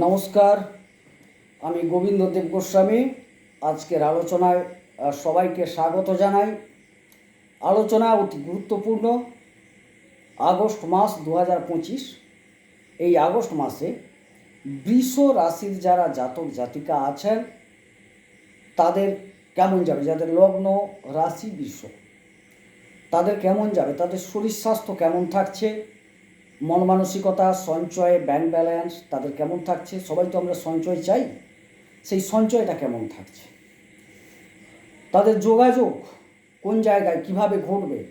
নমস্কার, আমি গোবিন্দ দেব গোস্বামী। আজকের আলোচনায় সবাইকে স্বাগত জানাই। আলোচনা অতি গুরুত্বপূর্ণ। আগস্ট মাস দু পঁচিশ, এই আগস্ট মাসে বৃষ রাশির যারা জাতক জাতিকা আছেন, তাদের কেমন যাবে? যাদের লগ্ন রাশি বৃষ, তাদের কেমন যাবে? তাদের শরীর স্বাস্থ্য কেমন থাকছে? মন মানসিকতা সঞ্চয় ব্যাংক ব্যালেন্স তাদের কেমন থাকছে? সবাই তো আমরা সঞ্চয় চাই। সেই সঞ্চয়টা কেমন থাকছে? তাদের যোগাযোগ কোন জায়গায় কীভাবে ঘটবে?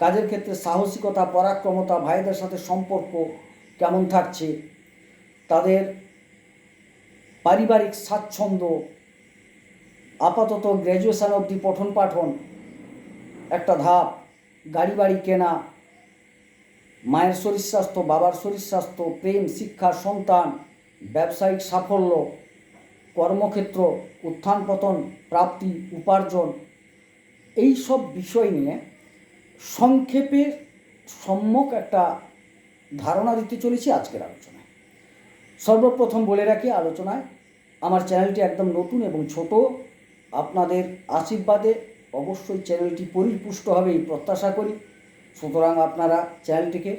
কাজের ক্ষেত্রে সাহসিকতা, পরাক্রমতা, ভাইদের সাথে সম্পর্ক কেমন থাকছে? তাদের পারিবারিক স্বাচ্ছন্দ্য, আপাতত গ্র্যাজুয়েশন অবধি পঠন পাঠন একটা ধাপ গাড়ি বাড়ি কেনা মায়ের শরীর স্বাস্থ্য, বাবার শরীর স্বাস্থ্য, প্রেম, শিক্ষা, সন্তান, ব্যবসায়িক সাফল্য, কর্মক্ষেত্র, উত্থান পতন, প্রাপ্তি, উপার্জন, এই সব বিষয় নিয়ে সংক্ষেপে সম্যক একটা ধারণা দিতে চলেছি আজকের আলোচনায়। সর্বপ্রথম বলে রাখি, আলোচনায় আমার চ্যানেলটি একদম নতুন এবং ছোট। আপনাদের আশীর্বাদে অবশ্যই চ্যানেলটি পরিপুষ্ট হবে এই প্রত্যাশা করি। সুতরাং আপনারা চ্যানেলটিকে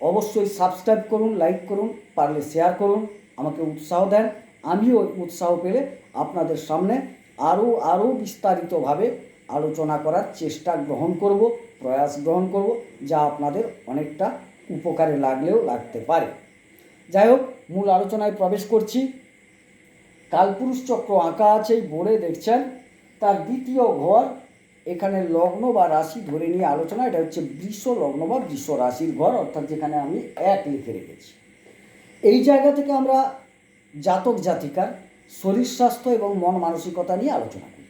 অবশ্যই সাবস্ক্রাইব করুন, লাইক করুন, পারলে শেয়ার করুন, আমাকে উৎসাহ দেন। আমিও উৎসাহ পেলে আপনাদের সামনে আরও আরও বিস্তারিতভাবে আলোচনা করার চেষ্টা গ্রহণ করব, প্রয়াস গ্রহণ করব, যা আপনাদের অনেকটা উপকারে লাগলেও লাগতে পারে। যাই হোক, মূল আলোচনায় প্রবেশ করছি। কালপুরুষ চক্র আঁকা আছে বোর্ডে দেখছেন। তার দ্বিতীয় ঘর এখানে লগ্ন বা রাশি ধরে নিয়ে আলোচনা, এটা হচ্ছে বৃষ লগ্ন বা বৃষ রাশির ঘর, অর্থাৎ যেখানে আমি এক লিখে রেখেছি। এই জায়গা থেকে আমরা জাতক জাতিকার শরীর স্বাস্থ্য এবং মন মানসিকতা নিয়ে আলোচনা করি।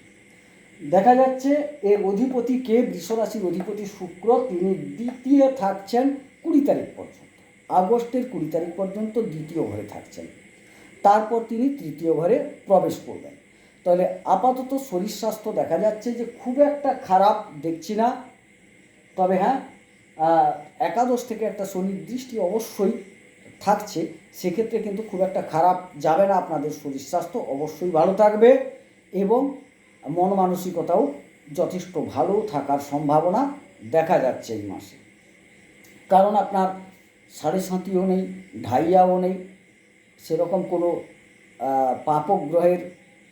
দেখা যাচ্ছে এর অধিপতি কে? বৃষ রাশির অধিপতি শুক্র, তিনি দ্বিতীয় থাকছেন কুড়ি তারিখ পর্যন্ত। আগস্টের কুড়ি তারিখ পর্যন্ত দ্বিতীয় ঘরে থাকছেন। তারপর তিনি তৃতীয় ঘরে প্রবেশ করবেন। তাহলে আপাতত শরীর স্বাস্থ্য দেখা যাচ্ছে যে খুব একটা খারাপ দেখছি না। তবে হ্যাঁ একাদশ থেকে একটা শনির দৃষ্টি অবশ্যই থাকছে, সেক্ষেত্রে কিন্তু খুব একটা খারাপ যাবে না আপনাদের শরীর স্বাস্থ্য, অবশ্যই ভালো থাকবে এবং মন মানসিকতাও যথেষ্ট ভালো থাকার সম্ভাবনা দেখা যাচ্ছে এই মাসে। কারণ আপনার সাড়ে সাতিও নেই, ঢাইয়াও নেই, সেরকম কোনো পাপক গ্রহের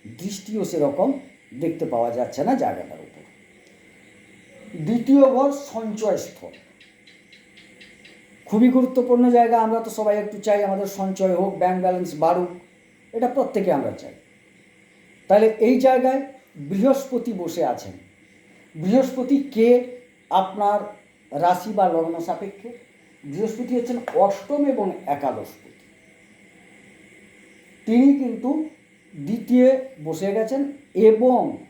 দৃষ্টিও সেরকম দেখতে পাওয়া যাচ্ছে না জায়গাটার উপর। দ্বিতীয় ঘর সঞ্চয় স্থল। খুবই গুরুত্বপূর্ণ জায়গা, আমরা তো সবাই একটু চাই আমাদের সঞ্চয় হোক ব্যাংক ব্যালেন্স বাড়ুক, এটা প্রত্যেকে আমরা চাই। তাহলে এই জায়গায় বৃহস্পতি বসে আছেন। বৃহস্পতি কে? আপনার রাশি বা লগ্ন সাপেক্ষে। বৃহস্পতি হচ্ছেন অষ্টম এবং একাদশপতি তিনি কিন্তু দ্বিতীয় বসে গেছেন এবং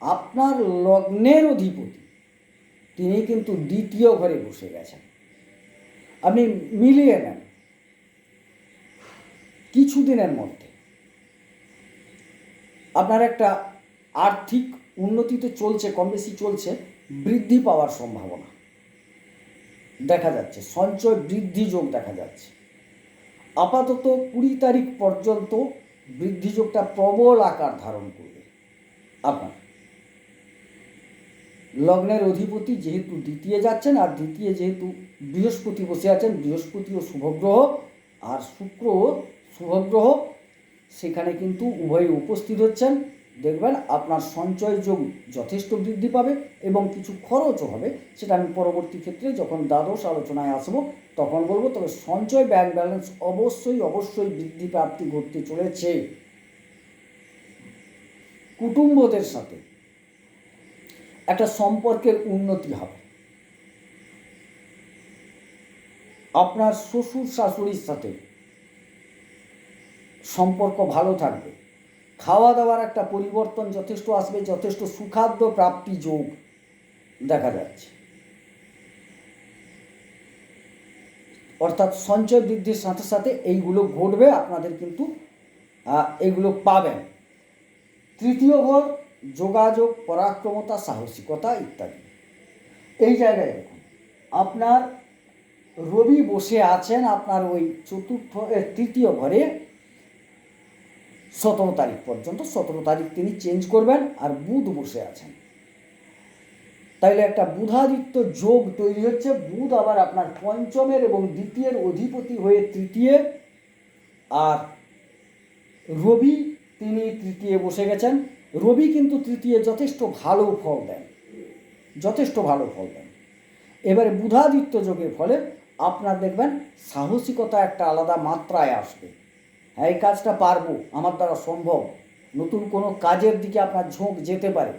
আপনার লগ্নের অধিপতি। তিনি কিন্তু দ্বিতীয় ঘরে বসে গেছেন। আপনি মিলিয়ে নেন। কিছুদিনের মধ্যে। আপনার একটা আর্থিক উন্নতি তো চলছে, কম বেশি চলছে, বৃদ্ধি পাওয়ার সম্ভাবনা। দেখা যাচ্ছে, সঞ্চয় বৃদ্ধি যোগ দেখা যাচ্ছে। আপাতত কুড়ি তারিখ পর্যন্ত বৃদ্ধি যোগটা প্রবল আকার ধারণ করবে। আপনার। লগ্নের অধিপতি যেহেতু দ্বিতীয় যাচ্ছেন, আর দ্বিতীয় যেহেতু বৃহস্পতি বসে আছেন, বৃহস্পতিও শুভগ্রহ আর শুক্র শুভগ্রহ, সেখানে কিন্তু উভয়ে উপস্থিত হচ্ছেন। দেখবেন আপনার সঞ্চয় যোগ যথেষ্ট বৃদ্ধি পাবে এবং কিছু খরচও হবে। সেটা আমি পরবর্তী ক্ষেত্রে যখন দ্বাদশ আলোচনায় আসব, তখন বলব, তবে সঞ্চয় ব্যাংক ব্যালেন্স অবশ্যই অবশ্যই বৃদ্ধি প্রাপ্তি ঘটতে চলেছে। কুটুম্বদের সাথে একটা সম্পর্কের উন্নতি হবে। আপনার শ্বশুর শাশুড়ির সাথে সম্পর্ক ভালো থাকবে। খাওয়া দাওয়ার একটা পরিবর্তন যথেষ্ট আসবে যথেষ্ট সুখাদ্য প্রাপ্তি যোগ দেখা যাচ্ছে। অর্থাৎ সঞ্চয় বৃদ্ধির সাথে সাথে এইগুলো ঘটবে আপনাদের কিন্তু আহ, এইগুলো পাবেন। তৃতীয় ঘর যোগাযোগ পরাক্রমতা সাহসিকতা ইত্যাদি। এই জায়গায় দেখুন আপনার রবি বসে আছেন আপনার ওই চতুর্থ তৃতীয় ঘরে সতেরো তারিখ পর্যন্ত, সতেরো তারিখ তিনি চেঞ্জ করবেন আর বুধ বসে আছেন। তাইলে একটা বুধাদিত্য যোগ তৈরি হচ্ছে। বুধ আবার আপনার পঞ্চমের এবং দ্বিতীয়ের অধিপতি হয়ে তৃতীয়, আর রবি তিনি তৃতীয় বসে গেছেন। রবি কিন্তু তৃতীয় যথেষ্ট ভালো ফল দেন, যথেষ্ট ভালো ফল দেন। এবারে বুধাদিত্য যোগের ফলে আপনার দেখবেন সাহসিকতা একটা আলাদা মাত্রায় আসবে। এই কাজটা পারব, আমার দ্বারা সম্ভব। নতুন কোনো কাজের দিকে আপনার ঝোঁক যেতে পারে।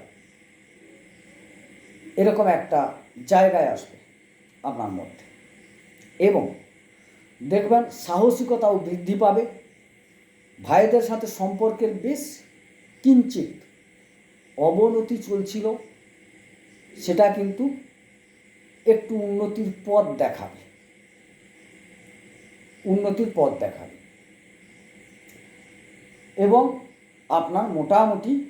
এরকম একটা জায়গায় আসবে আপনার মধ্যে। এবং দেখবেন সাহসিকতাও বৃদ্ধি পাবে। ভাইদের সাথে সম্পর্কের বেশ কিঞ্চিত অবনতি চলছিল, সেটা কিন্তু একটু উন্নতির পথ দেখাবে। উন্নতির পথ দেখাবে। এবং আপনার মোটামুটি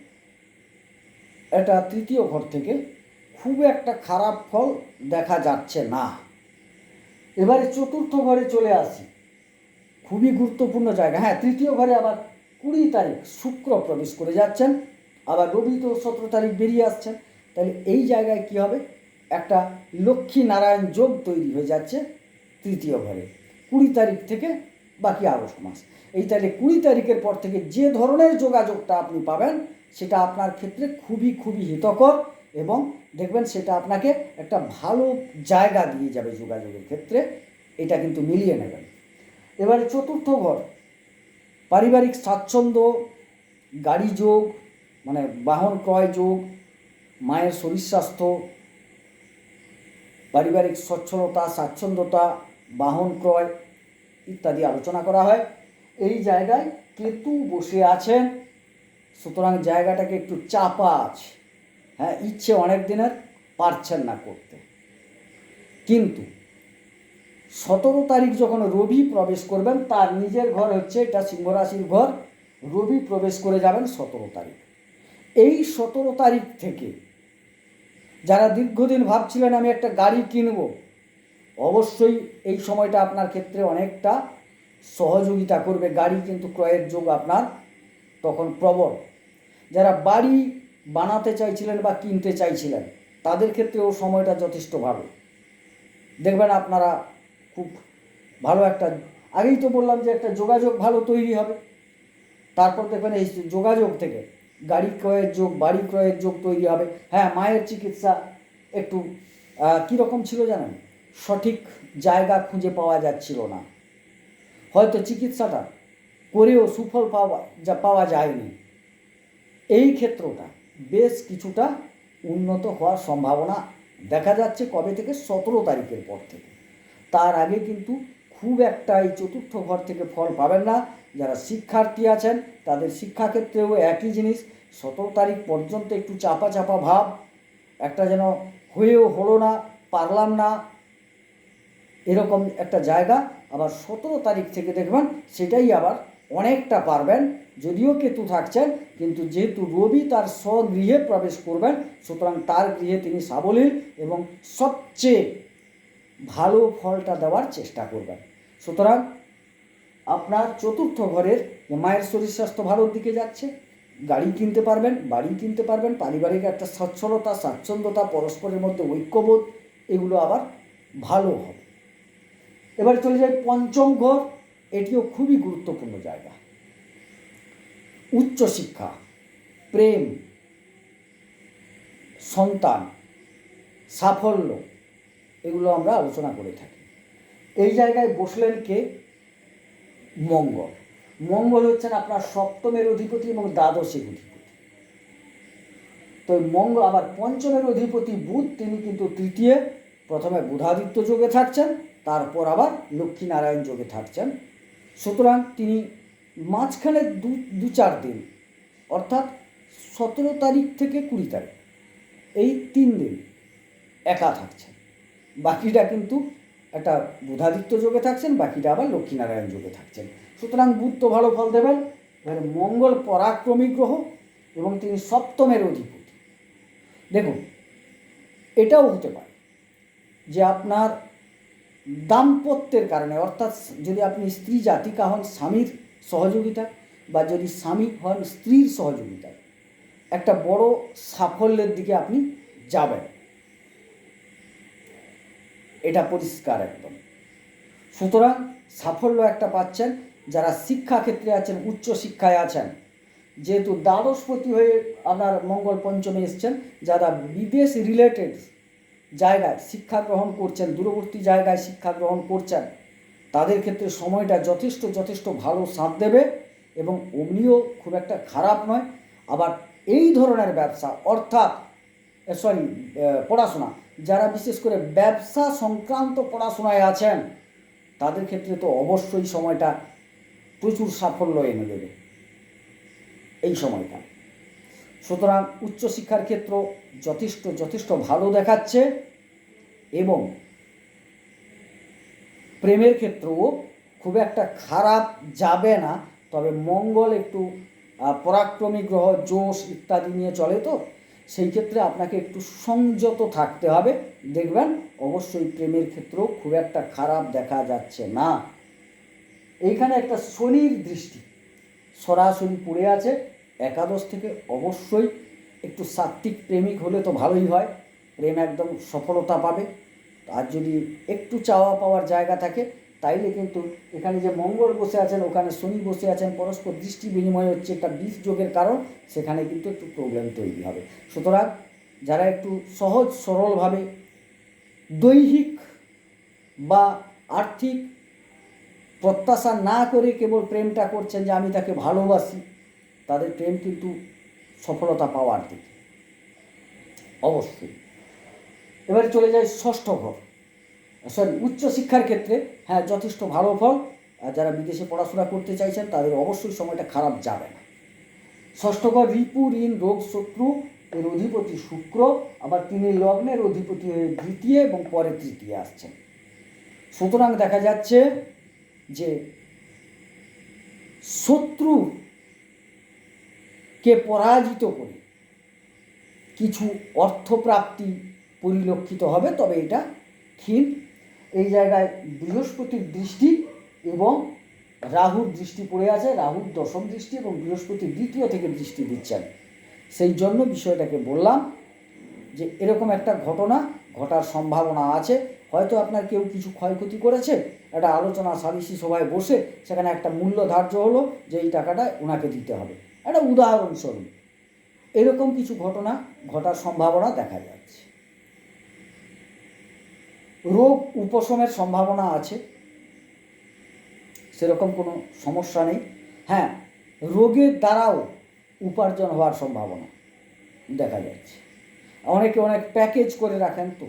এটা তৃতীয় ঘর থেকে খুব একটা খারাপ ফল দেখা যাচ্ছে না। এবারে চতুর্থ ঘরে চলে আসি। খুবই গুরুত্বপূর্ণ জায়গা। হ্যাঁ তৃতীয় ঘরে আবার কুড়ি তারিখ শুক্র প্রবেশ করে যাচ্ছেন। আবার রবি তো সতেরো তারিখ বেরিয়ে আসছেন। তাহলে এই জায়গায় কি হবে? একটা লক্ষ্মী নারায়ণ যোগ তৈরি হয়ে যাচ্ছে তৃতীয় ঘরে। কুড়ি তারিখ থেকে বাকি আরও মাস এই তাহলে কুড়ি তারিখের পর থেকে যে ধরনের যোগাযোগটা আপনি পাবেন, সেটা আপনার ক্ষেত্রে খুবই খুবই হিতকর এবং দেখবেন সেটা আপনাকে একটা ভালো জায়গা দিয়ে যাবে যোগাযোগের ক্ষেত্রে। এটা কিন্তু মিলিয়ে নেবেন। এবারে চতুর্থ ঘর, পারিবারিক স্বাচ্ছন্দ্য, গাড়ি যোগ মানে বাহন ক্রয় যোগ, মায়ের শরীর স্বাস্থ্য, পারিবারিক সচ্ছলতা স্বাচ্ছন্দ্যতা, বাহন ক্রয় ইত্যাদি আলোচনা করা হয়। এই জায়গায় কেতু বসে আছেন। সুতরাং জায়গাটাকে একটু চাপা আছে। হ্যাঁ ইচ্ছে অনেক দিনের, পারছেন না করতে। কিন্তু সতেরো তারিখ যখন রবি প্রবেশ করবেন, তার নিজের ঘর হচ্ছে, এটা সিংহরাশির ঘর, রবি প্রবেশ করে যাবেন সতেরো তারিখ। এই সতেরো তারিখ থেকে যারা দীর্ঘদিন ভাবছিলেন, আমি একটা গাড়ি কিনব অবশ্যই এই সময়টা আপনার ক্ষেত্রে অনেকটা সহযোগিতা করবে। গাড়ি কিন্তু ক্রয়ের যোগ আপনার তখন প্রবল। যারা বাড়ি বানাতে চাইছিলেন বা কিনতে চাইছিলেন, তাদের ক্ষেত্রেও সময়টা যথেষ্ট ভালো। দেখবেন আপনারা খুব ভালো একটা, আগেই তো বললাম যে একটা যোগাযোগ ভালো তৈরি হবে। তারপর দেখবেন এই যোগাযোগ থেকে গাড়ি ক্রয়ের যোগ, বাড়ি ক্রয়ের যোগ তৈরি হবে। হ্যাঁ মায়ের চিকিৎসা একটু কীরকম ছিল জানেন? সঠিক জায়গা খুঁজে পাওয়া যাচ্ছিল না। হয়তো চিকিৎসাটা করেও সুফল পাওয়া যা পাওয়া যায়নি। এই ক্ষেত্রটা বেশ কিছুটা উন্নত হওয়ার সম্ভাবনা দেখা যাচ্ছে কবে থেকে? সতেরো তারিখের পর থেকে। তার আগে কিন্তু খুব একটা এই চতুর্থ ঘর থেকে ফল পাবেন না। যারা শিক্ষার্থী আছেন, তাদের শিক্ষাক্ষেত্রেও একই জিনিস। সতেরো তারিখ পর্যন্ত একটু চাপা চাপা ভাব। একটা যেন হয়েও হলো না, পারলাম না। এরকম একটা জায়গা আবার সতেরো তারিখ থেকে দেখবেন সেটাই আবার অনেকটা পারবেন। যদিও কেতু থাকছেন, কিন্তু যেহেতু রবি তার স্বগৃহে প্রবেশ করবেন, সুতরাং তার গৃহে তিনি সাবলীল এবং সবচেয়ে ভালো ফলটা দেওয়ার চেষ্টা করবেন। সুতরাং আপনার চতুর্থ ঘরের মায়ের শরীর স্বাস্থ্য ভালোর দিকে যাচ্ছে, গাড়ি কিনতে পারবেন, বাড়ি কিনতে পারবেন, পারিবারিক একটা সচ্ছলতা, স্বাচ্ছন্দ্যতা, পরস্পরের মধ্যে ঐক্যবোধ, এগুলো আবার ভালো হবে। এবার চলে যাই পঞ্চম ঘর। এটিও খুবই গুরুত্বপূর্ণ জায়গা। উচ্চশিক্ষা প্রেম, সন্তান, সাফল্য, এগুলো আমরা আলোচনা করে থাকি। এই জায়গায় বসলেন কে? মঙ্গল। মঙ্গল হচ্ছেন আপনার সপ্তমের অধিপতি এবং দ্বাদশের অধিপতি। তো মঙ্গল, আবার পঞ্চমের অধিপতি বুধ, তিনি কিন্তু তৃতীয়, প্রথমে বুধাদিত্য যোগে থাকছেন। তারপর আবার লক্ষ্মীনারায়ণ যোগে থাকছেন। সুতরাং তিনি মাঝখানে দু দু চার দিন, অর্থাৎ সতেরো তারিখ থেকে কুড়ি তারিখ, এই তিন দিন একা থাকছেন। বাকিটা কিন্তু একটা বুধাদিত্য যোগে থাকছেন বাকিটা আবার লক্ষ্মীনারায়ণ যোগে থাকছেন। সুতরাং বুধ তো ভালো ফল দেবেন, এবারে মঙ্গল পরাক্রমী গ্রহ এবং তিনি সপ্তমের অধিপতি। দেখুন, এটাও হতে পারে যে আপনার দাম্পত্যের কারণে, অর্থাৎ যদি আপনি স্ত্রী জাতিকা হন, স্বামীর সহযোগিতা বা যদি স্বামী হন, স্ত্রীর সহযোগিতা, একটা বড় সাফল্যের দিকে আপনি যাবেন। এটা পরিষ্কার একদম। সুতরাং সাফল্য একটা পাচ্ছেন, যারা শিক্ষা ক্ষেত্রে আছেন, উচ্চ শিক্ষায় আছেন, যেহেতু দ্বাদশপতি হয়ে আপনার মঙ্গল পঞ্চমে এসছেন, যারা বিদেশ রিলেটেড জায়গায় শিক্ষা গ্রহণ করছেন, দূরবর্তী জায়গায় শিক্ষা গ্রহণ করছেন, তাদের ক্ষেত্রে সময়টা যথেষ্ট যথেষ্ট ভালো সাথ দেবে এবং অমনিও খুব একটা খারাপ নয়। আবার এই ধরনের ব্যবসা, অর্থাৎ সরি পড়াশোনা, যারা বিশেষ করে ব্যবসা সংক্রান্ত পড়াশোনায় আছেন, তাদের ক্ষেত্রে তো অবশ্যই সময়টা প্রচুর সাফল্য এনে দেবে। এই সময়টা। সুতরাং উচ্চশিক্ষার ক্ষেত্র যথেষ্ট যথেষ্ট ভালো দেখাচ্ছে এবং প্রেমের ক্ষেত্রেও খুব একটা খারাপ যাবে না, তবে মঙ্গল একটু পরাক্রমী গ্রহ, জোশ ইত্যাদি নিয়ে চলে তো, সেই ক্ষেত্রে আপনাকে একটু সংযত থাকতে হবে। দেখবেন অবশ্যই প্রেমের ক্ষেত্রেও খুব একটা খারাপ দেখা যাচ্ছে না। এইখানে একটা শনির দৃষ্টি সরাসরি পড়ে আছে। একাদশ থেকে অবশ্যই একটু সাত্ত্বিক প্রেমিক হলে তো ভালোই হয়। প্রেম একদম সফলতা পাবে। আর যদি একটু চাওয়া পাওয়ার জায়গা থাকে, তাইলে কিন্তু এখানে যে মঙ্গল বসে আছেন, ওখানে শনি বসে আছেন, পরস্পর দৃষ্টি বিনিময় হচ্ছে, একটা বিষ যোগের কারণ, সেখানে কিন্তু একটু প্রবলেম তৈরি হবে। সুতরাং যারা একটু সহজ, সরলভাবে দৈহিক বা আর্থিক প্রত্যাশা না করে কেবল প্রেমটা করছেন যে আমি তাকে ভালোবাসি তাদের ট্রেন কিন্তু সফলতা পাওয়ার দিকে। অবশ্যই। এবারে চলে যায় ষষ্ঠ ঘর। সরি, উচ্চশিক্ষার ক্ষেত্রে হ্যাঁ যথেষ্ট ভালো ফল। যারা বিদেশে পড়াশোনা করতে চাইছেন, তাদের অবশ্যই সময়টা খারাপ যাবে না। ষষ্ঠ ঘর, রিপু, ঋণ, রোগ, শত্রু, এর অধিপতি শুক্র, আবার তিনি লগ্নের অধিপতি হয়ে দ্বিতীয় এবং পরে তৃতীয় আসছেন। সুতরাং দেখা যাচ্ছে যে শত্রু কে পরাজিত করে কিছু অর্থপ্রাপ্তি পরিলক্ষিত হবে, তবে এটা ক্ষীণ। এই জায়গায় বৃহস্পতির দৃষ্টি এবং রাহুর দৃষ্টি পড়ে আছে, রাহুর দশম দৃষ্টি এবং বৃহস্পতির দ্বিতীয় থেকে দৃষ্টি দিচ্ছেন। সেই জন্য বিষয়টাকে বললাম যে এরকম একটা ঘটনা ঘটার সম্ভাবনা আছে। হয়তো আপনার কেউ কিছু ক্ষয়ক্ষতি করেছে, একটা আলোচনা সালিসি সভায় বসে সেখানে একটা মূল্য ধার্য হলো যে এই টাকাটা ওনাকে দিতে হবে। একটা উদাহরণস্বরূপ এরকম কিছু ঘটনা, ঘটার সম্ভাবনা দেখা যাচ্ছে। রোগ উপশমের সম্ভাবনা আছে। সেরকম কোনো সমস্যা নেই। হ্যাঁ রোগের দ্বারাও উপার্জন হওয়ার সম্ভাবনা দেখা যাচ্ছে। অনেকে অনেক প্যাকেজ করে রাখেন তো,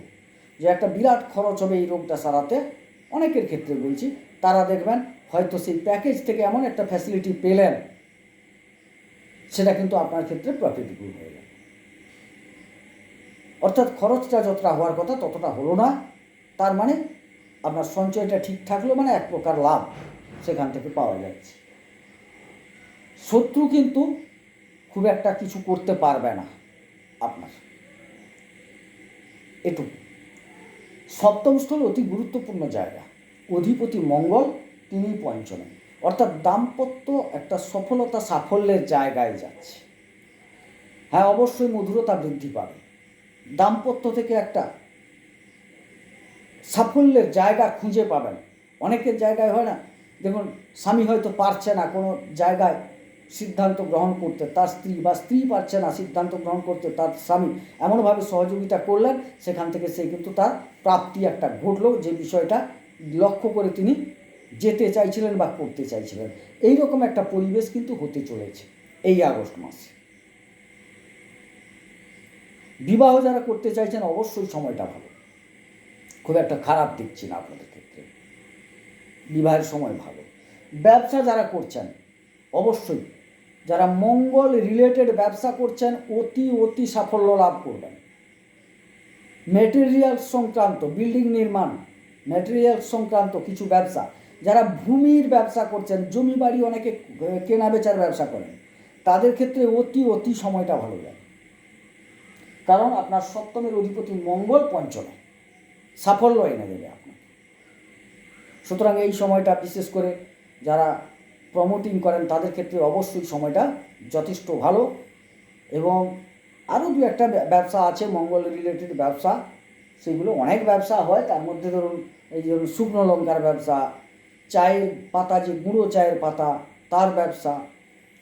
যে একটা বিরাট খরচ হবে এই রোগটা সারাতে। অনেকের ক্ষেত্রে বলছি, তারা দেখবেন হয়তো সেই প্যাকেজ থেকে এমন একটা ফ্যাসিলিটি পেলেন সেটা কিন্তু আপনার ক্ষেত্রে প্রফিটেবল হয়ে গেল অর্থাৎ খরচটা যতটা হওয়ার কথা ততটা হলো না। তার মানে আপনার সঞ্চয়টা ঠিক থাকল মানে এক প্রকার লাভ সেখান থেকে পাওয়া যাচ্ছে। শত্রু কিন্তু খুব একটা কিছু করতে পারবে না আপনার। এটুকু। সপ্তম স্থল অতি গুরুত্বপূর্ণ জায়গা। অধিপতি মঙ্গল তিনি পঞ্চমে। অর্থাৎ দাম্পত্য একটা সফলতা সাফল্যের জায়গায় যাচ্ছে। হ্যাঁ অবশ্যই মধুরতা বৃদ্ধি পাবে। দাম্পত্য থেকে একটা সাফল্যের জায়গা খুঁজে পাবেন। অনেকের জায়গায় হয় না, দেখুন, স্বামী হয়তো পারছে না কোনো জায়গায় সিদ্ধান্ত গ্রহণ করতে, তার স্ত্রী বা স্ত্রী পারছে না সিদ্ধান্ত গ্রহণ করতে, তার স্বামী এমনভাবে সহযোগিতা করলেন, সেখান থেকে সে কিন্তু তার প্রাপ্তি একটা ঘটলো। যে বিষয়টা লক্ষ্য করে তিনি যেতে চাইছিলেন বা করতে চাইছিলেন। এই রকম একটা পরিবেশ কিন্তু হতে চলেছে এই আগস্ট মাসে। বিবাহ যারা করতে চাইছেন অবশ্যই সময়টা ভালো। খুব একটা খারাপ দেখছি না আপনাদের ক্ষেত্রে। বিবাহের সময় ভালো। ব্যবসা যারা করছেন, অবশ্যই যারা মঙ্গল রিলেটেড ব্যবসা করছেন, অতি অতি সাফল্য লাভ করবেন। মেটেরিয়াল সংক্রান্ত বিল্ডিং নির্মাণ ম্যাটেরিয়াল সংক্রান্ত কিছু ব্যবসা যারা ভূমির ব্যবসা করছেন, জমি বাড়ি অনেকে কেনা বেচার ব্যবসা করেন, তাদের ক্ষেত্রে অতি অতি সময়টা ভালো যায়। কারণ আপনার সপ্তমের অধিপতি মঙ্গল পঞ্চমে। সাফল্য এনে দেবে আপনাকে। সুতরাং এই সময়টা বিশেষ করে যারা প্রমোটিং করেন, তাদের ক্ষেত্রে অবশ্যই সময়টা যথেষ্ট ভালো। এবং আরও দু একটা ব্যবসা আছে, মঙ্গল রিলেটেড ব্যবসা। সেগুলো অনেক ব্যবসা হয়। তার মধ্যে ধরুন, এই ধরুন শুকনো লঙ্কার ব্যবসা চায়ের পাতা যে গুঁড়ো চায়ের পাতা, তার ব্যবসা,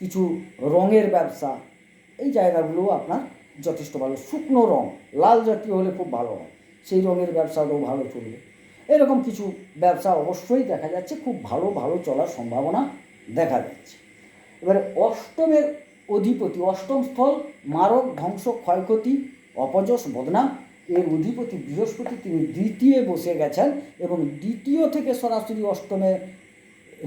কিছু রঙের ব্যবসা, এই জায়গাগুলো আপনার যথেষ্ট ভালো। শুকনো রঙ লাল জাতীয় হলে খুব ভালো হয়, সেই রঙের ব্যবসাটাও ভালো চলবে। এরকম কিছু ব্যবসা অবশ্যই দেখা যাচ্ছে, খুব ভালো ভালো চলার সম্ভাবনা দেখা যাচ্ছে। এবারে অষ্টমের অধিপতি, অষ্টম স্থল, মারক, ধ্বংস, ক্ষয়ক্ষতি, অপযশ, বদনাম এর অধিপতি বৃহস্পতি তিনি দ্বিতীয় বসে গেছেন এবং দ্বিতীয় থেকে সরাসরি অষ্টমে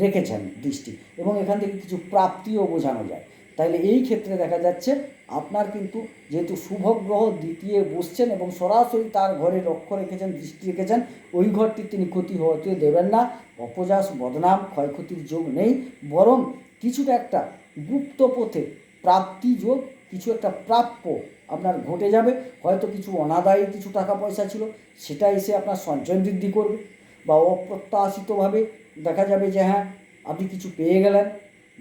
রেখেছেন দৃষ্টি এবং এখান থেকে কিছু প্রাপ্তিও বোঝানো যায়। তাইলে এই ক্ষেত্রে দেখা যাচ্ছে আপনার কিন্তু যেহেতু শুভ গ্রহ দ্বিতীয় বসছেন এবং সরাসরি তার ঘরে লক্ষ্য রেখেছেন, দৃষ্টি রেখেছেন, ওই ঘরটি তিনি ক্ষতি হতে দেবেন না অপযাস বদনাম, ক্ষয়ক্ষতির যোগ নেই, বরং কিছুটা একটা গুপ্ত পথে প্রাপ্তি যোগ, কিছু একটা প্রাপ্য আপনার ঘটে যাবে। হয়তো কিছু অনাদায়ী কিছু টাকা পয়সা ছিল, সেটা এসে আপনার সঞ্চয় বৃদ্ধি করবে বা অপ্রত্যাশিতভাবে দেখা যাবে যে হ্যাঁ আপনি কিছু পেয়ে গেলেন,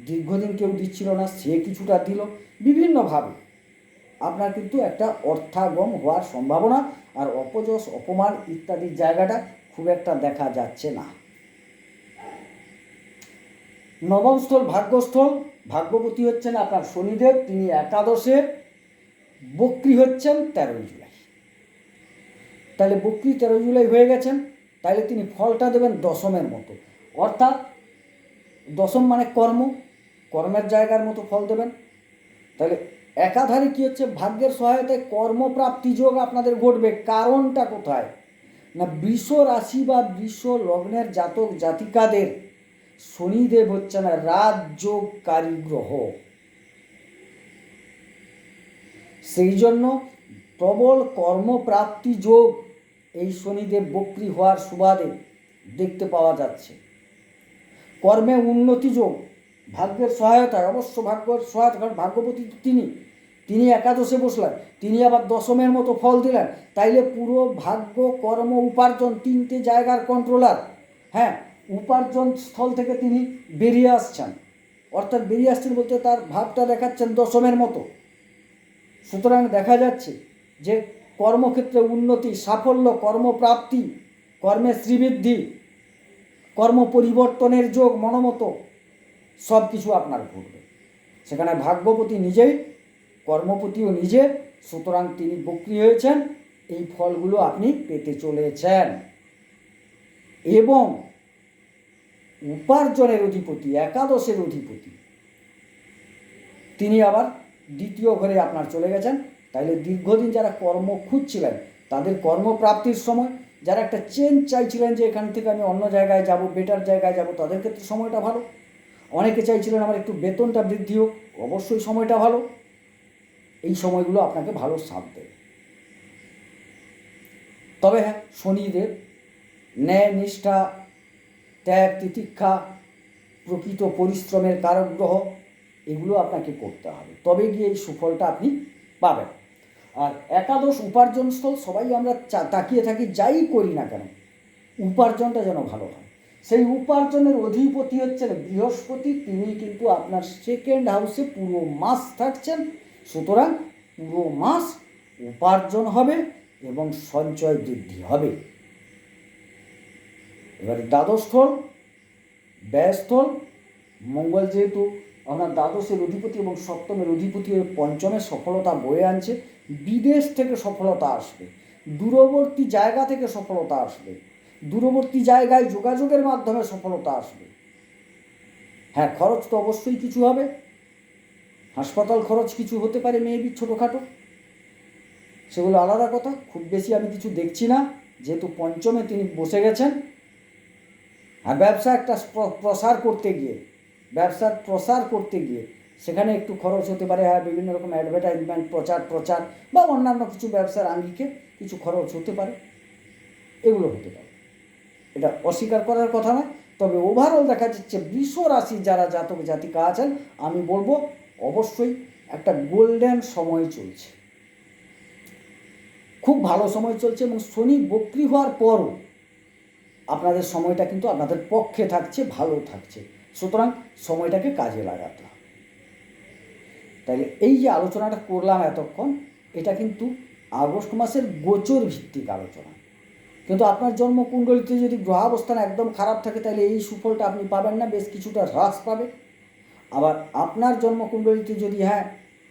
দীর্ঘদিন কেউ দিচ্ছিল না, সে কিছুটা দিল। বিভিন্নভাবে আপনার কিন্তু একটা অর্থাগম হওয়ার সম্ভাবনা আর অপযশ, অপমান ইত্যাদির জায়গাটা খুব একটা দেখা যাচ্ছে না। নবম স্থল ভাগ্যস্থল, ভাগ্যবতী হচ্ছেন আপনার শনিদেব, তিনি একাদশে বক্রি হচ্ছেন তেরোই জুলাই। তাহলে বক্রি তেরো জুলাই হয়ে গেছেন, তাহলে তিনি ফলটা দেবেন দশমের মতো। অর্থাৎ দশম মানে কর্ম, কর্মের জায়গার মতো ফল দেবেন। তাহলে একাধারে কী হচ্ছে, ভাগ্যের সহায়তায় কর্মপ্রাপ্তি যোগ আপনাদের ঘটবে। কারণটা কোথায়? না, বৃষ রাশি বা বৃষ লগ্নের জাতক জাতিকাদের শনিদেব হচ্ছে না, রাজযোগকারী গ্রহ। সেই জন্য প্রবল কর্মপ্রাপ্তি যোগ এই শনিদেব বক্রি হওয়ার সুবাদে দেখতে পাওয়া যাচ্ছে। কর্মে উন্নতি যোগ, ভাগ্যের সহায়তায়, অবশ্য ভাগ্যের সহায়তা, কারণ ভাগ্যবতী তিনি তিনি একাদশে বসলেন, তিনি আবার দশমের মতো ফল দিলেন, তাইলে পুরো ভাগ্য, কর্ম, উপার্জন তিনটে জায়গার কন্ট্রোলার হ্যাঁ উপার্জন স্থল থেকে তিনি বেরিয়ে আসছেন। অর্থাৎ বেরিয়ে আসছেন বলতে তার ভাবটা দেখাচ্ছেন দশমের মতো। সুতরাং দেখা যাচ্ছে যে কর্মক্ষেত্রে উন্নতি, সাফল্য, কর্মপ্রাপ্তি, কর্মে শ্রীবৃদ্ধি, কর্ম পরিবর্তনের যোগ, মনোমতো সব কিছু আপনার ঘটবে। সেখানে ভাগ্যপতি নিজেই, কর্মপতিও নিজে, সুতরাং তিনি বক্রি হয়েছেন, এই ফলগুলো আপনি পেতে চলেছেন। এবং উপার্জনের অধিপতি, একাদশের অধিপতি, তিনি আবার দ্বিতীয় ঘরে আপনার চলে গেছেন, তাইলে দীর্ঘদিন যারা কর্ম খুঁজছিলেন, তাদের কর্মপ্রাপ্তির সময়, যারা একটা চেঞ্জ চাইছিলেন যে এখান থেকে আমি অন্য জায়গায় যাব বেটার জায়গায় যাব, তাদের ক্ষেত্রে সময়টা ভালো। অনেকে চাইছিলেন আমার একটু বেতনটা বৃদ্ধি হোক, অবশ্যই সময়টা ভালো। এই সময়গুলো আপনাকে ভালো সাথ দেবে তবে হ্যাঁ শনিদেব, ন্যায় নিষ্ঠা, ত্যাগ, তিতিক্ষা, প্রকৃত পরিশ্রমের কারক গ্রহ এগুলো আপনাকে করতে হবে। তবে গিয়ে এই সুফলটা আপনি পাবেন। আর একাদশ উপার্জনস্থল সবাই আমরা তাকিয়ে থাকি, যাই করি না কেন, উপার্জনটা যেন ভালো হয়। সেই উপার্জনের অধিপতি হচ্ছেন বৃহস্পতি, তিনি কিন্তু আপনার সেকেন্ড হাউসে পুরো মাস থাকছেন। সুতরাং পুরো মাস উপার্জন হবে এবং সঞ্চয় বৃদ্ধি হবে। এবারে দ্বাদস্থল ব্যয়স্থল মঙ্গল যেহেতু আপনার দ্বাদশের অধিপতি এবং সপ্তমের অধিপতি হয়ে পঞ্চমের সফলতা বয়ে আনছে। বিদেশ থেকে সফলতা আসবে। দূরবর্তী জায়গা থেকে সফলতা আসবে। দূরবর্তী জায়গায় যোগাযোগের মাধ্যমে সফলতা আসবে। হ্যাঁ খরচ তো অবশ্যই কিছু হবে। হাসপাতাল খরচ কিছু হতে পারে মেয়েবি ছোটোখাটো। সেগুলো আলাদা কথা, খুব বেশি আমি কিছু দেখছি না। যেহেতু পঞ্চমে তিনি বসে গেছেন। আর ব্যবসা একটা প্রসার করতে গিয়ে। ব্যবসার প্রসার করতে গিয়ে সেখানে একটু খরচ হতে পারে হ্যাঁ বিভিন্ন রকম অ্যাডভার্টাইজমেন্ট প্রচার প্রচার বা অন্যান্য কিছু ব্যবসার আঙ্গিকে কিছু খরচ হতে পারে। এগুলো হতে পারে। এটা অস্বীকার করার কথা নয়, তবে ওভারঅল দেখা যাচ্ছে বৃষ রাশির যারা জাতক জাতিকা আছেন, আমি বলব অবশ্যই একটা গোল্ডেন সময় চলছে। খুব ভালো সময় চলছে এবং শনি বক্রি হওয়ার পরও আপনাদের সময়টা কিন্তু আপনাদের পক্ষে থাকছে, ভালো থাকছে। সুতরাং সময়টাকে কাজে লাগাতে হবে। তাহলে এই যে আলোচনাটা করলাম এতক্ষণ, এটা কিন্তু আগস্ট মাসের গোচর ভিত্তিক আলোচনা। কিন্তু আপনার জন্মকুণ্ডলিতে যদি গ্রহাবস্থান একদম খারাপ থাকে তাহলে এই সুফলটা আপনি পাবেন না, বেশ কিছুটা হ্রাস পাবে। আবার আপনার জন্মকুণ্ডলিতে যদি হ্যাঁ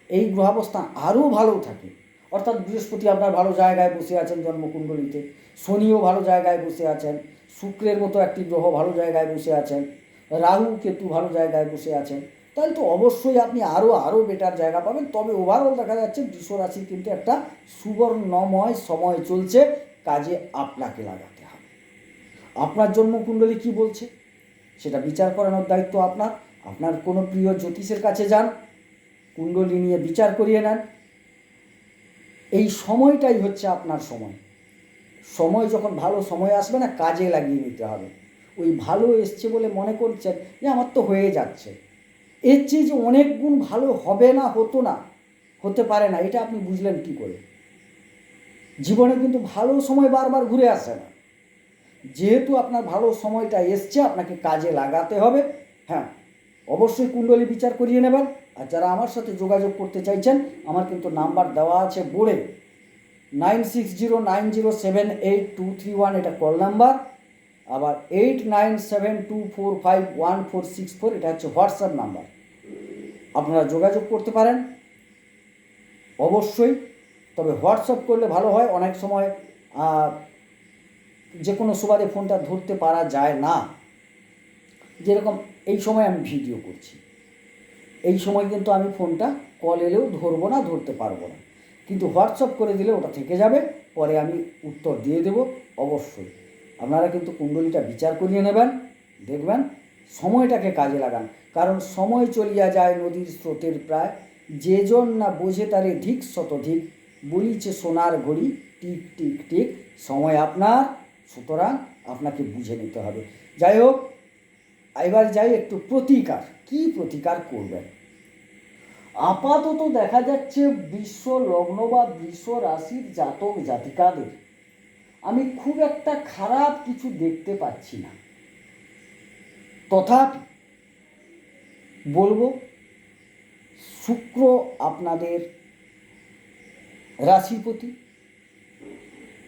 এই গ্রহাবস্থান আরও ভালো থাকে, অর্থাৎ বৃহস্পতি আপনার ভালো জায়গায় বসে আছেন জন্মকুণ্ডলিতে, শনিও ভালো জায়গায় বসে আছেন, শুক্রের মতো একটি গ্রহ ভালো জায়গায় বসে আছেন রাহু কেতু ভালো জায়গায় বসে আছেন, তাহলে তো অবশ্যই আপনি আরও আরও বেটার জায়গা পাবেন। তবে ওভারঅল দেখা যাচ্ছে বৃষ রাশির কিন্তু একটা সুবর্ণময় সময় চলছে, কাজে আপনাকে লাগাতে হবে। আপনার জন্মকুণ্ডলী কি বলছে? সেটা বিচার করানোর দায়িত্ব আপনার। আপনার কোনো প্রিয় জ্যোতিষের কাছে যান, কুণ্ডলী নিয়ে বিচার করিয়ে নেন। এই সময়টাই হচ্ছে আপনার সময়। সময় যখন ভালো, সময় আসবে না, কাজে লাগিয়ে নিতে হবে। ওই ভালো এসছে বলে মনে করছেন? যে আমার তো হয়ে যাচ্ছে। এর চেয়ে যে অনেক গুণ ভালো হবে না, হতো না, হতে পারে না, এটা আপনি বুঝলেন কি করে? জীবনে কিন্তু ভালো সময় বারবার ঘুরে আসে না। যেহেতু আপনার ভালো সময়টা এসছে, আপনাকে কাজে লাগাতে হবে। হ্যাঁ অবশ্যই কুণ্ডলী বিচার করিয়ে নেবেন। আর যারা আমার সাথে যোগাযোগ করতে চাইছেন, আমার কিন্তু নাম্বার দেওয়া আছে বোর্ডে। Nine six zero nine zero seven eight two three one, এটা কল নাম্বার। আবার eight nine seven two four five one four six four এটা হচ্ছে হোয়াটসঅ্যাপ নাম্বার। আপনারা যোগাযোগ করতে পারেন। অবশ্যই, তবে হোয়াটসঅ্যাপ করলে ভালো হয়। অনেক সময় যে কোনো সুবাদে ফোনটা ধরতে পারা যায় না। যেরকম এই সময় আমি ভিডিও করছি। এই সময় কিন্তু আমি ফোনটা কল এলেও ধরবো না, ধরতে পারব না। কিন্তু হোয়াটসঅ্যাপ করে দিলে ওটা থেকে যাবে। পরে আমি উত্তর দিয়ে দেব, অবশ্যই। আপনারা কিন্তু কুণ্ডলিটা বিচার করিয়ে নেবেন, দেখবেন সময়টাকে কাজে লাগান। কারণ সময় চলিয়া যায় নদীর স্রোতের প্রায়, যে জন না বোঝে তারে ধিক শতধিক বলিছে সোনার ঘড়ি, টিক টিক টিক, সময় আপনার, সুতরাং আপনাকে বুঝে নিতে হবে। যাই হোক, এবার যাই একটু প্রতিকার। কি প্রতিকার করবেন? আপাতত দেখা যাচ্ছে বিশ্ব লগ্ন বা বিশ্ব রাশির জাতক জাতিকাদের আমি খুব একটা খারাপ কিছু দেখতে পাচ্ছি না। তথাপি বলব, শুক্র আপনাদের রাশিপতি।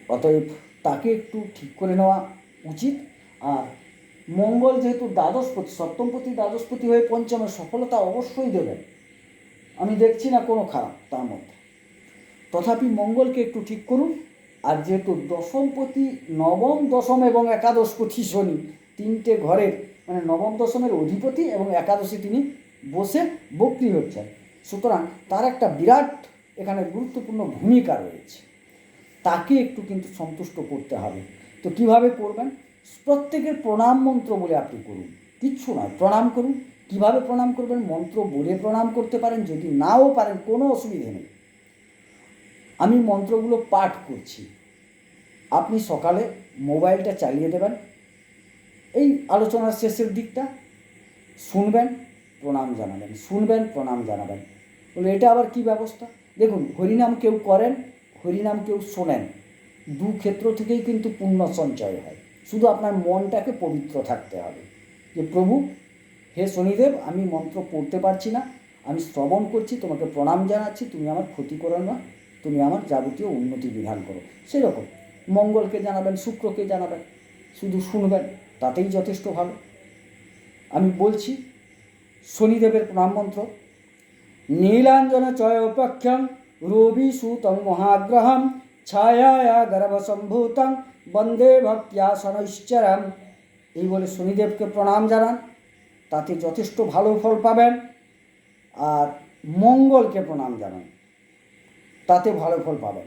অতএব তাকে একটু ঠিক করে নেওয়া উচিত। আর মঙ্গল যেহেতু দ্বাদশপতি, সপ্তমপতি দ্বাদশপতি হয়ে পঞ্চমের সফলতা অবশ্যই দেবেন। আমি দেখছি না কোনো খারাপ তার মধ্যে। তথাপি মঙ্গলকে একটু ঠিক করুন। আর যেহেতু দশমপতি নবম দশম এবং একাদশপতি শনি তিনটে ঘরের মানে নবম দশমের অধিপতি এবং একাদশী তিনি বসে বক্রি হচ্ছেন। সুতরাং তার একটা বিরাট এখানে গুরুত্বপূর্ণ ভূমিকা রয়েছে। তাকে একটু কিন্তু সন্তুষ্ট করতে হবে। তো কীভাবে করবেন? প্রত্যেকের প্রণাম মন্ত্র বলে আপনি করুন। কিচ্ছু নয়, প্রণাম করুন। কীভাবে প্রণাম করবেন? মন্ত্র বলে প্রণাম করতে পারেন। যদি নাও পারেন, কোনো অসুবিধে নেই। আমি মন্ত্রগুলো পাঠ করছি। আপনি সকালে মোবাইলটা চালিয়ে দেবেন। এই আলোচনার শেষের দিকটা শুনবেন, প্রণাম জানাবেন, শুনবেন, প্রণাম জানাবেন। বলে, এটা আবার কি ব্যবস্থা? দেখুন, হরিনাম কেউ করেন, হরিনাম কেউ শোনেন। দু ক্ষেত্র থেকেই কিন্তু পুণ্য সঞ্চয় হয়। শুধু আপনার মনটাকে পবিত্র থাকতে হবে। যে, প্রভু, হে শনিদেব, আমি মন্ত্র পড়তে পারছি না। আমি শ্রবণ করছি, তোমাকে প্রণাম জানাচ্ছি। তুমি আমার ক্ষতি করো না। তুমি আমার যাবতীয় উন্নতি বিধান করো। সেরকম। মঙ্গলকে জানাবেন, শুক্রকে জানাবেন, শুধু শুনবেন, তাতেই যথেষ্ট ভালো। আমি বলছি, শনিদেবের প্রণাম মন্ত্র, নীলাঞ্জন চয়োপক্ষম রবি সুতং মহাগ্রহম ছায়া গর্ভসম্ভূতং বন্দে ভক্তিয়া শনৈশ্চরম এই বলে শনিদেবকে প্রণাম জানান, তাতে যথেষ্ট ভালো ফল পাবেন। আর মঙ্গলকে প্রণাম জানান, তাতে ভালো ফল পাবেন।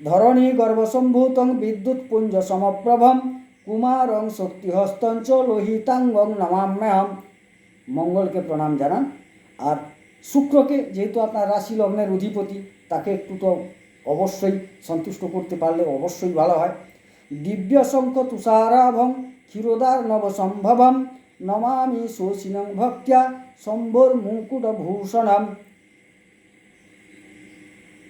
ধরণী গর্ভসম্ভূতং বিদ্যুৎ পুঞ্জ সমপ্রভম, কুমারং শক্তিহস্তঞ্চ লোহিতাঙ্গং নমাম্যহম। মঙ্গলকে প্রণাম জানান। আর শুক্রকে, যেহেতু আপনার রাশি লগ্নের অধিপতি, তাকে একটু তো অবশ্যই সন্তুষ্ট করতে পারলে অবশ্যই ভালো হয়। দিব্য শঙ্খ তুষারাভম, ক্ষীরোদার নবসম্ভবম, নমামি শোষিনং ভক্ত্যা সম্ভর মুকুট ভূষণম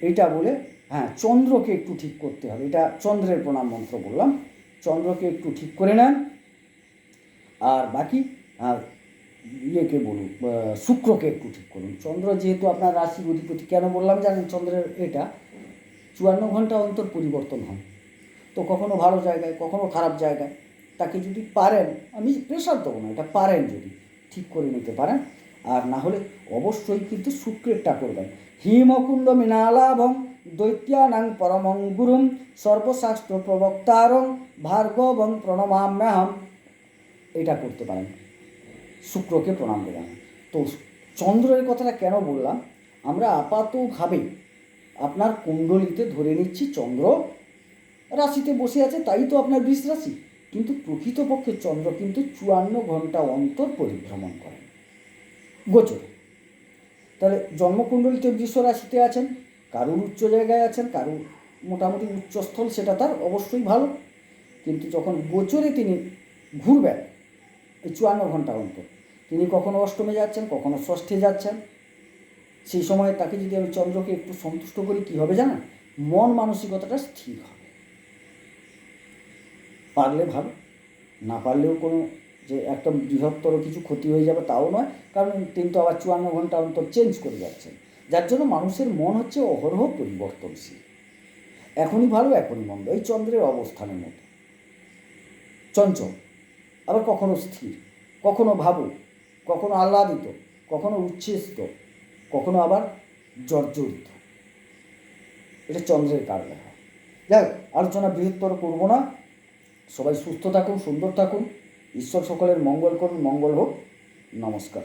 এটা বলে হ্যাঁ চন্দ্রকে একটু ঠিক করতে হবে। এটা চন্দ্রের প্রণাম মন্ত্র বললাম। চন্দ্রকে একটু ঠিক করে নেন। আর বাকি, আর ইয়েকে বলুন শুক্রকে একটু ঠিক করুন। চন্দ্র যেহেতু আপনার রাশির অধিপতি, কেন বললাম জানেন চন্দ্রের এটা? চুয়ান্ন ঘণ্টা অন্তর পরিবর্তন হয়। তো কখনো ভালো জায়গায়, কখনো খারাপ জায়গায়। তাকে যদি পারেন, আমি প্রেশার দেবো না, এটা পারেন যদি, ঠিক করে নিতে পারেন। আর না হলে অবশ্যই কিন্তু শুক্রেরটা করবেন। হিমকুণ্ড মৃণালাভং দৈত্যানাং পরমং গুরুম সর্বশাস্ত্র প্রবক্তারং ভার্গবং প্রণমাম্যহম। এটা করতে পারেন। শুক্রকে প্রণাম দেবেন তো চন্দ্রের কথাটা কেন বললাম? আমরা আপাতভাবে আপনার কুণ্ডলিতে ধরে নিচ্ছি চন্দ্র রাশিতে বসে আছে, তাই তো আপনার বৃষ রাশি। কিন্তু প্রকৃতপক্ষে চন্দ্র কিন্তু চুয়ান্ন ঘণ্টা অন্তর পরিভ্রমণ করেন গোচরে। তাহলে জন্মকুণ্ডলিতে বৃষ রাশিতে আছেন। কারুর উচ্চ জায়গায় আছেন, কারুর মোটামুটি উচ্চস্থল সেটা তার অবশ্যই ভালো। কিন্তু যখন গোচরে তিনি ঘুরবেন, এই চুয়ান্ন ঘণ্টা অন্তর, তিনি কখনো অষ্টমে যাচ্ছেন, কখনো ষষ্ঠে যাচ্ছেন, সেই সময় তাকে যদি আমি চন্দ্রকে একটু সন্তুষ্ট করি, কী হবে জানেন? মন মানসিকতাটা স্থির হবে। পারলে ভালো, না পারলেও কোনো যে একটা বৃহত্তর কিছু ক্ষতি হয়ে যাবে তাও নয়, কারণ তিনি তো আবার চুয়ান্ন ঘণ্টা অন্তর চেঞ্জ করে যাচ্ছেন। যার জন্য মানুষের মন হচ্ছে অহরহ পরিবর্তনশীল। এখনই ভালো এখনই মন্দ এই চন্দ্রের অবস্থানের মতো। চঞ্চল আবার কখনো স্থির কখনো ভাবুক কখনো আহ্লাদিত কখনো উচ্ছ্বসিত কখনো আবার জর্জরিত। এটা চন্দ্রের কারণে হয় যাই হোক, আলোচনা বৃহত্তর করব না। সবাই সুস্থ থাকুন সুন্দর থাকুন। ঈশ্বর সকলের মঙ্গল করুন মঙ্গল হোক। নমস্কার।